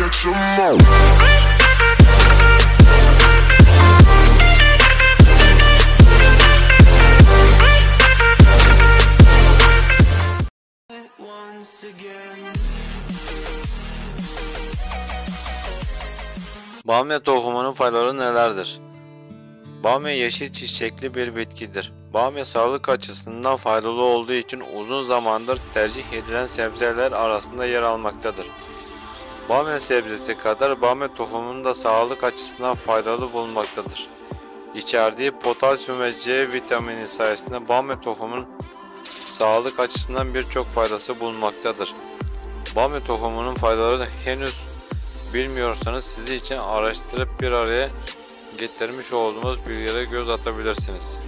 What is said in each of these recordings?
catch 'em all. Bamya tohumunun faydaları nelerdir? Bamya yeşil çiçekli bir bitkidir. Bamya sağlık açısından faydalı olduğu için uzun zamandır tercih edilen sebzeler arasında yer almaktadır. Bamya sebzesi kadar bamya tohumunun da sağlık açısından faydalı bulunmaktadır. İçerdiği potasyum ve C vitamini sayesinde bamya tohumunun sağlık açısından birçok faydası bulunmaktadır. Bamya tohumunun faydalarını henüz bilmiyorsanız sizi için araştırıp bir araya getirmiş olduğumuz bilgilere göz atabilirsiniz.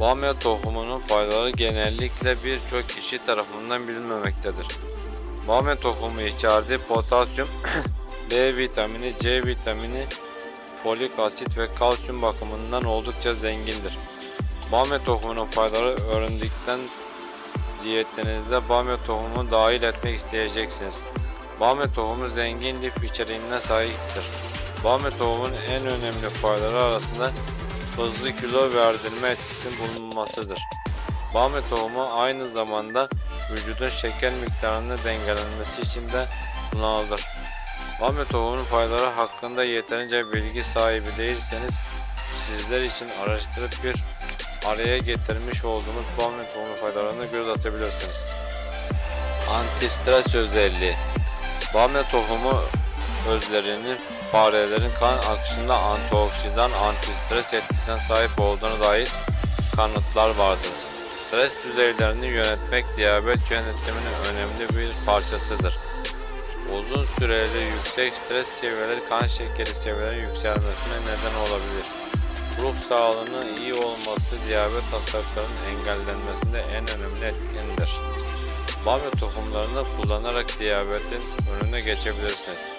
Bamya tohumunun faydaları genellikle birçok kişi tarafından bilinmemektedir. Bamya tohumu içerdiği potasyum, B vitamini, C vitamini, folik asit ve kalsiyum bakımından oldukça zengindir. Bamya tohumunun faydaları öğrendikten diyetlerinizde bamya tohumunu dahil etmek isteyeceksiniz. Bamya tohumu zengin lif içeriğine sahiptir. Bamya tohumunun en önemli faydaları arasında hızlı kilo verdirme etkisinin bulunmasıdır. Bamya tohumu aynı zamanda vücudun şeker miktarının dengelenmesi için de kullanılır. Bamya tohumunun faydaları hakkında yeterince bilgi sahibi değilseniz sizler için araştırıp bir araya getirmiş olduğumuz bamya tohumu faydalarına göz atabilirsiniz. Antistres özelliği Bamya tohumu özlerinin farelerin kan akışında antioksidan, antistres etkisine sahip olduğuna dair kanıtlar vardır. Stres düzeylerini yönetmek diyabet yönetiminin önemli bir parçasıdır. Uzun süreli yüksek stres seviyeleri kan şekeri seviyelerinin yükselmesine neden olabilir. Ruh sağlığının iyi olması diyabet hastalıklarının engellenmesinde en önemli etkendir. Bamya tohumlarını kullanarak diyabetin önüne geçebilirsiniz.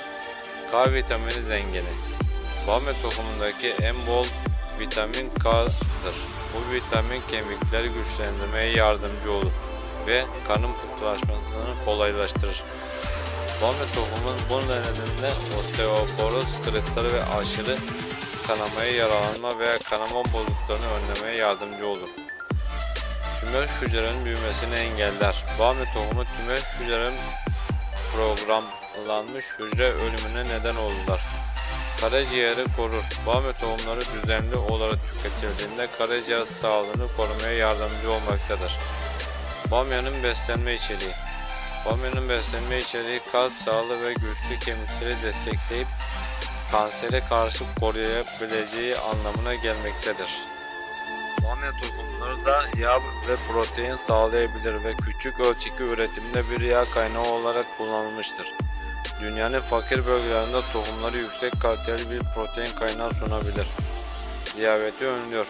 K vitamini zengini. Bamya tohumundaki en bol vitamin K'dır. Bu vitamin kemikleri güçlendirmeye yardımcı olur ve kanın pıhtılaşmasını kolaylaştırır. Bamya tohumun bu nedenle osteoporoz kırıkları ve aşırı kanamaya yaralanma veya kanama bozukluklarını önlemeye yardımcı olur. Tümör hücrenin büyümesini engeller. Bamya tohumu tümör hücrenin programlanmış hücre ölümüne neden olurlar. Karaciğeri korur. Bamya tohumları düzenli olarak tüketildiğinde karaciğer sağlığını korumaya yardımcı olmaktadır. Bamyanın beslenme içeriği Bamyanın beslenme içeriği kalp sağlığı ve güçlü kemikleri destekleyip kansere karşı koruyabileceği anlamına gelmektedir. Bamya tohumları da yağ ve protein sağlayabilir ve küçük ölçekli üretimde bir yağ kaynağı olarak kullanılmıştır. Dünyanın fakir bölgelerinde tohumları yüksek kaliteli bir protein kaynağı sunabilir. Diyabeti önlüyor.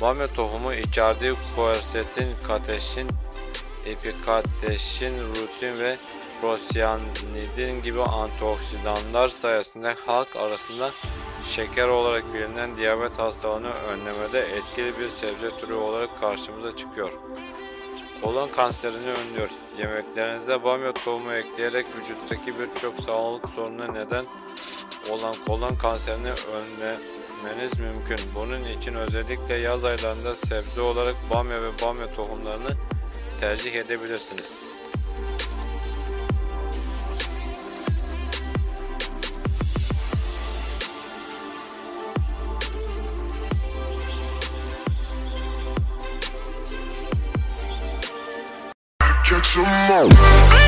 Bamya tohumu içerdiği quercetin, kateşin, epikateşin, rutin ve prosyanidin gibi antioksidanlar sayesinde halk arasında şeker olarak bilinen diyabet hastalığını önlemede etkili bir sebze türü olarak karşımıza çıkıyor. Kolon kanserini önlüyor. Yemeklerinize bamya tohumu ekleyerek vücuttaki birçok sağlık sorununa neden olan kolon kanserini önlemeniz mümkün. Bunun için özellikle yaz aylarında sebze olarak bamya ve bamya tohumlarını tercih edebilirsiniz. Catch 'em all.